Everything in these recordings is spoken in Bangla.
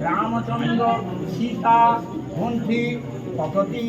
রামচন্দ্র সীতা মন্ত্রী ভগতী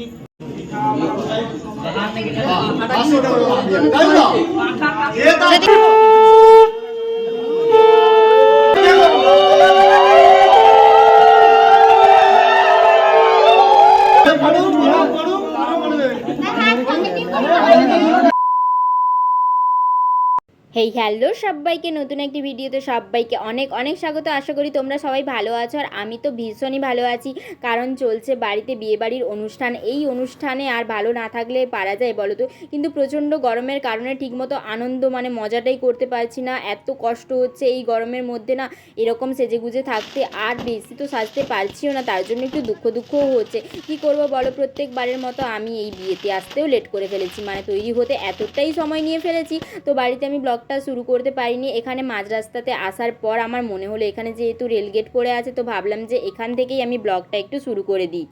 হেই হ্যালো সবাইকে নতুন একটি ভিডিওতে সবাইকে অনেক অনেক স্বাগত। আশা করি তোমরা সবাই ভালো আছো আর আমি তো ভীষণই ভালো আছি। কারণ চলছে বাড়িতে বিয়েবাড়ির অনুষ্ঠান। এই অনুষ্ঠানে আর ভালো না থাকলে পারা যায় বলো তো কিন্তু প্রচণ্ড গরমের কারণে ঠিকমতো আনন্দ মানে মজাটাই করতে পারছি না। এত কষ্ট হচ্ছে এই গরমের মধ্যে না, এরকম সেজেগুজে থাকতে আর বেশি তো সাজতে পারছিও না। তার জন্য একটু দুঃখ দুঃখও হচ্ছে। কি করব বলো? প্রত্যেকবারের মতো আমি এই বিয়েতে আসতেও লেট করে ফেলেছি। মানে তৈরি হতে এতটাই সময় নিয়ে ফেলেছি। তো বাড়িতে আমি ব্লগটা শুরু করতে পারিনি। এখানে মাঝ রাস্তাতে আসার পর আমার মনে হলো, এখানে যেহেতু রেলগেট পড়ে আছে, তো ভাবলাম যে এখান থেকেই আমি ব্লগটা একটু শুরু করে দিই।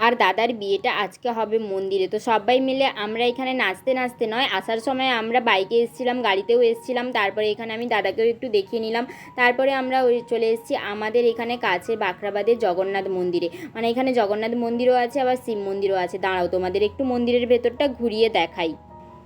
আর দাদার বিয়েটা আজকে হবে মন্দিরে। তো সবাই মিলে আমরা এখানে নাচতে নাচতে নয়, আসার সময় আমরা বাইকে এসেছিলাম, গাড়িতেও এসেছিলাম। তারপরে এখানে আমি দাদাকেও একটু দেখিয়ে নিলাম। তারপরে আমরা ওই চলে এসেছি আমাদের এখানে কাছে বাঁকড়াবাদের জগন্নাথ মন্দিরে। মানে এখানে জগন্নাথ মন্দিরও আছে, আবার শিব মন্দিরও আছে। দাঁড়াও, তোমাদের একটু মন্দিরের ভেতরটা ঘুরিয়ে দেখাই।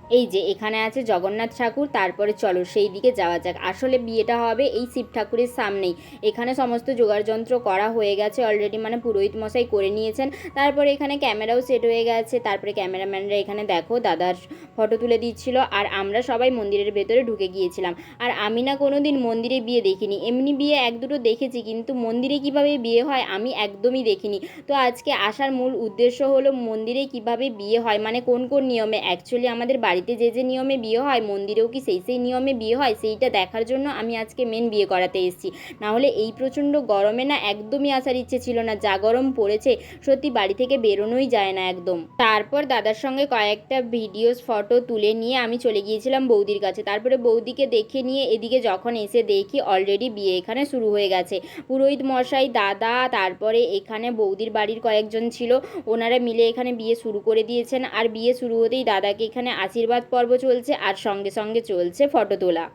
এই যে, এখানে আছে জগন্নাথ ঠাকুর, তারপরে চলো সেই দিকে যাওয়া যাক। আসলে বিয়েটা হবে এই শিব ঠাকুরের সামনেই। এখানে সমস্ত যোগাড়যন্ত্র করা হয়ে গেছে অলরেডি মানে পুরোহিত মশাই করে নিয়েছেন। তারপরে এখানে ক্যামেরাও সেট হয়ে গেছে। তারপরে ক্যামেরাম্যানরা এখানে, দেখো, দাদার ফটো তুলে দিচ্ছিল। আর আমরা সবাই মন্দিরের ভেতরে ঢুকে গিয়েছিলাম। আর আমি না কোনো দিন মন্দিরে বিয়ে দেখিনি। এমনি বিয়ে এক দুটো দেখেছি, কিন্তু মন্দিরে কীভাবে বিয়ে হয় আমি একদমই দেখিনি। তো আজকে আসার মূল উদ্দেশ্য হলো মন্দিরে কীভাবে বিয়ে হয় মানে কোন কোন নিয়মে? অ্যাকচুয়ালি আমাদের বাড়িতে যে যে নিয়মে বিয়ে হয়, মন্দিরেও কি সেই সেই নিয়মে বিয়ে হয়, সেইটা দেখার জন্য আমি আজকে মেন বিয়ে করাতে এসেছি। নাহলে এই প্রচণ্ড গরমে না একদমই আসার ইচ্ছে ছিল না, যা গরম পড়েছে, সত্যি বাড়ি থেকে বেরোনোই যায় না একদম। তারপর দাদার সঙ্গে কয়েকটা ভিডিওস ফটো তুলে নিয়ে আমি চলে গিয়েছিলাম বৌদির কাছে। তারপরে বৌদিকে দেখে নিয়ে এদিকে যখন এসে দেখি অলরেডি বিয়ে এখানে শুরু হয়ে গেছে। পুরোহিত মশাই, দাদা, তারপরে এখানে বৌদির বাড়ির কয়েকজন ছিল। ওনারা মিলে এখানে বিয়ে শুরু করে দিয়েছেন। আর বিয়ে শুরু হতেই দাদাকে এখানে আশীর্বাদ পর্ব চলছে আর সঙ্গে সঙ্গে চলছে ফটো তোলা।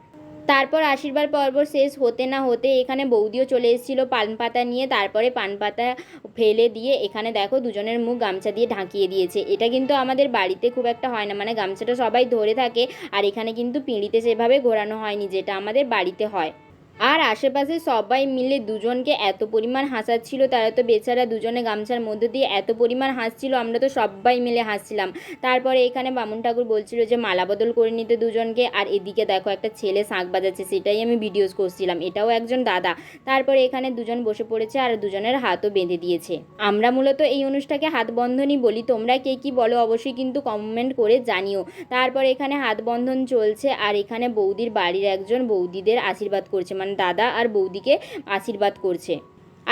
তারপর আশীর্বাদ পর্ব শেষ হতে না হতে এখানে বৌদিও চলে এসেছিল পান পাতা নিয়ে। তারপরে পান পাতা ফেলে দিয়ে এখানে দেখো দুজনের মুখ গামছা দিয়ে ঢাকিয়ে দিয়েছে। এটা কিন্তু আমাদের বাড়িতে খুব একটা হয় না মানে গামছাটা সবাই ধরে থাকে আর এখানে কিন্তু পিঁড়িতে সেভাবে ঘোরানো হয়নি, যেটা আমাদের বাড়িতে হয়। আর আশেপাশে সবাই মিলে দুজনকে এত পরিমাণ হাসাচ্ছিল, তারা তো বেচারা দুজনে গামছার মধ্যে দিয়ে এত পরিমাণ হাসছিল, আমরা তো সবাই মিলে হাসছিলাম। তারপরে এখানে বামুন ঠাকুর বলছিল যে, মালা বদল করে নিতে দুজনকে, আর এদিকে দেখো একটা ছেলে শাঁখ বাজাচ্ছে, সেটাই আমি ভিডিওস করছিলাম, এটাও একজন দাদা। তারপরে এখানে দুজন বসে পড়েছে আর দুজনের হাতও বেঁধে দিয়েছে। আমরা মূলত এই অনুষ্ঠানকে হাত বন্ধনই বলি, তোমরা কে কি বলো অবশ্যই কিন্তু কমেন্ট করে জানিও। তারপর এখানে হাত বন্ধন চলছে, আর এখানে বৌদির বাড়ির একজন বৌদিদের আশীর্বাদ করছে মানে দাদা আর বৌদিকে আশীর্বাদ করছে।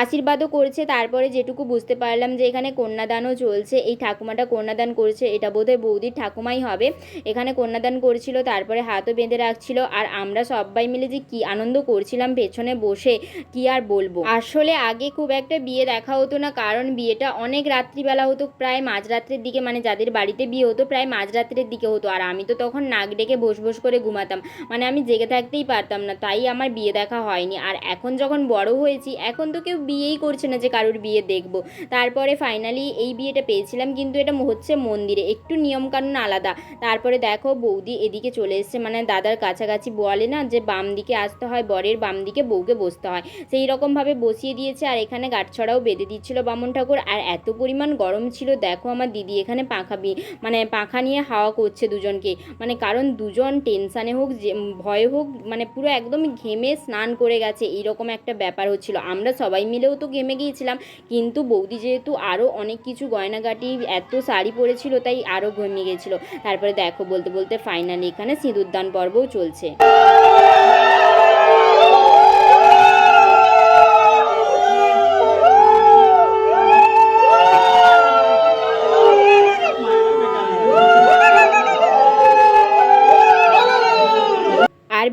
আশীর্বাদও করছে, তারপরে যেটুকু বুঝতে পারলাম যে এখানে কন্যাদানও চলছে। এই ঠাকুমাটা কন্যাদান করছে, এটা বোধহয় বৌদির ঠাকুমাই হবে। এখানে কন্যাদান করছিল, তারপরে হাতও বেঁধে রাখছিল, আর আমরা সবাই মিলে যে কি আনন্দ করছিলাম পেছনে বসে, কি আর বলব? আসলে আগে খুব একটা বিয়ে দেখা হতো না, কারণ বিয়েটা অনেক রাত্রিবেলা হতো, প্রায় মাঝরাত্রের দিকে মানে যাদের বাড়িতে বিয়ে হতো, প্রায় মাঝরাত্রের দিকে হতো। আর আমি তো তখন নাক ডেকে বস বস করে ঘুমাতাম মানে আমি জেগে থাকতেই পারতাম না, তাই আমার বিয়ে দেখা হয়নি। আর এখন যখন বড় হয়েছি, এখন তো কেউ বিয়েই করছে না যে কারোর বিয়ে দেখব। তারপরে ফাইনালি এই বিয়েটা পেয়েছিলাম, কিন্তু এটা হচ্ছে মন্দিরে। একটু নিয়মকানুন আলাদা। তারপরে দেখো বৌদি এদিকে চলে এসছে মানে দাদার কাছাকাছি বলে না যে বাম দিকে আসতে হয়, বরের বাম দিকে বউকে বসতে হয়। সেই রকমভাবে বসিয়ে দিয়েছে আর এখানে গাঁটছড়াও বেঁধে দিচ্ছিল বামন ঠাকুর। আর এত পরিমাণ গরম ছিল, দেখো আমার দিদি এখানে পাখা মানে পাখা নিয়ে হাওয়া করছে দুজনকে। মানে কারণ দুজন টেনশানে হোক, যে ভয়ে হোক মানে পুরো একদম ঘেমে স্নান করে গেছে, এইরকম একটা ব্যাপার হচ্ছিল। আমরা সবাই মিলেও তো গেমে গিয়েছিলাম। কিন্তু বৌদি যেহেতু আরও অনেক কিছু গয়নাগাটি, এত শাড়ি পরেছিল, তাই আরও ঘেমে গেছিল তারপরে দেখো, বলতে বলতে ফাইনালি এখানে সিঁদুরদান পর্বও চলছে।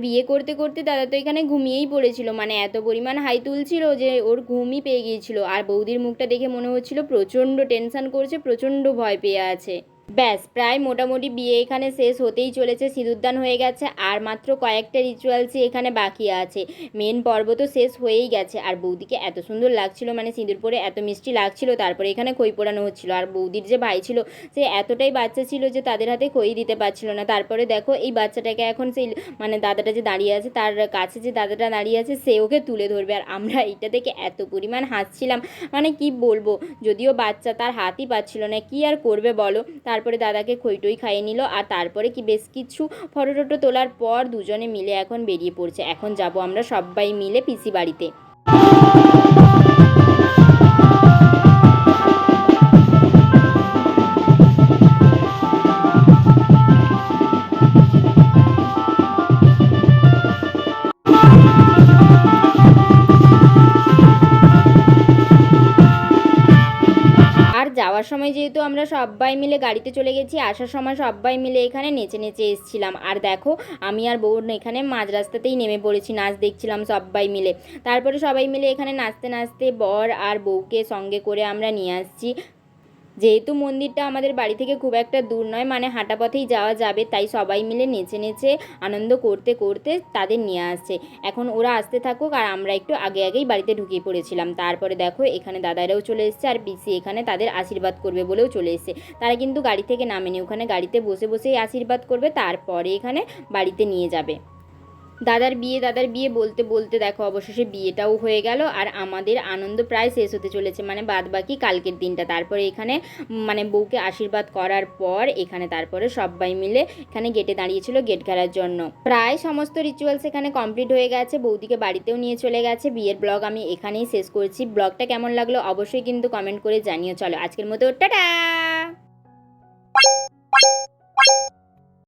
বিয়ে করতে করতে দাদা তো এখানে ঘুমিয়েই পড়েছিল। মানে এত পরিমাণ হাই তুলছিল যে ওর ঘুমই পেয়ে গিয়েছিল। আর বৌদির মুখটা দেখে মনে হচ্ছিল প্রচণ্ড টেনশন করছে, প্রচণ্ড ভয় পেয়ে আছে। ব্যাস, প্রায় মোটামুটি বিয়ে এখানে শেষ হতেই চলেছে, সিঁদুরদান হয়ে গেছে, আর মাত্র কয়েকটা রিচুয়ালসই এখানে বাকি আছে। মেন পর্ব তো শেষ হয়েই গেছে, আর বৌদিকে এত সুন্দর লাগছিল মানে সিঁদুর পরে এত মিষ্টি লাগছিল, তারপরে এখানে খই পোড়ানো হচ্ছিল, আর বৌদির যে ভাই ছিল, সে এতটাই বাচ্চা ছিল যে তাদের হাতে খই দিতে পারছিল না। তারপরে দেখো, এই বাচ্চাটাকে এখন সেই মানে দাদাটা যে দাঁড়িয়ে আছে, তার কাছে যে দাদাটা দাঁড়িয়ে আছে, সে ওকে তুলে ধরবে, আর আমরা এইটা দেখে এত পরিমাণ হাসছিলাম। মানে কি বলব, যদিও বাচ্চা তার হাতই পাচ্ছিল না, কি আর করবে বলো? তারপরে দাদাকে খইটই খাইয়ে নিল। আর তারপরে কি বেশ কিছু ফটো টটো তোলার পর দুজনে মিলে এখন বেরিয়ে পড়ছে। এখন যাব আমরা সবাই মিলে পিসি বাড়িতে। যাওয়ার সময় যেহেতু আমরা সবাই মিলে গাড়িতে চলে গেছি, আসার সময় সবাই মিলে এখানে নেচে নেচে এসেছিলাম। আর দেখো, আমি আর বোন এখানে মাঝ রাস্তাতেই নেমে পড়েছি, নাচ দেখছিলাম সবাই মিলে। তারপরে সবাই মিলে এখানে নাচতে নাচতে বর আর বউকে সঙ্গে করে আমরা নিয়ে আসছি। যেহেতু মন্দিরটা আমাদের বাড়ি থেকে খুব একটা দূর নয় মানে হাঁটা পথেই যাওয়া যাবে, তাই সবাই মিলে নেচে নেচে আনন্দ করতে করতে তাদের নিয়ে আসছে। এখন ওরা আসতে থাকুক আর আমরা একটু আগে আগেই বাড়িতে ঢুকিয়ে পড়েছিলাম। তারপরে দেখো, এখানে দাদারাও চলে এসছে আর পিসি এখানে তাদের আশীর্বাদ করবে বলেও চলে এসছে। তারা কিন্তু গাড়ি থেকে নামেনি, ওখানে গাড়িতে বসে বসেই আশীর্বাদ করবে, তারপরে এখানে বাড়িতে নিয়ে যাবে। দাদার বিয়ে দাদার বিয়ে বলতে বলতে দেখো অবশেষে বিয়েটাও হয়ে গেল আর আমাদের আনন্দ প্রায় শেষ হতে চলেছে। মানে বাদ বাকি কালকের দিনটা। তারপরে এখানে মানে বউকে আশীর্বাদ করার পর এখানে তারপরে সবাই মিলে এখানে গেটে দাঁড়িয়েছিল গেট খেলার জন্য। প্রায় সমস্ত রিচুয়ালস এখানে কমপ্লিট হয়ে গেছে। বৌদিকে বাড়িতেও নিয়ে চলে গেছে। বিয়ের ব্লগ আমি এখানেই শেষ করছি। ব্লগটা কেমন লাগল অবশ্যই কিন্তু কমেন্ট করে জানিও। চলো আজকের মতো, টাটা!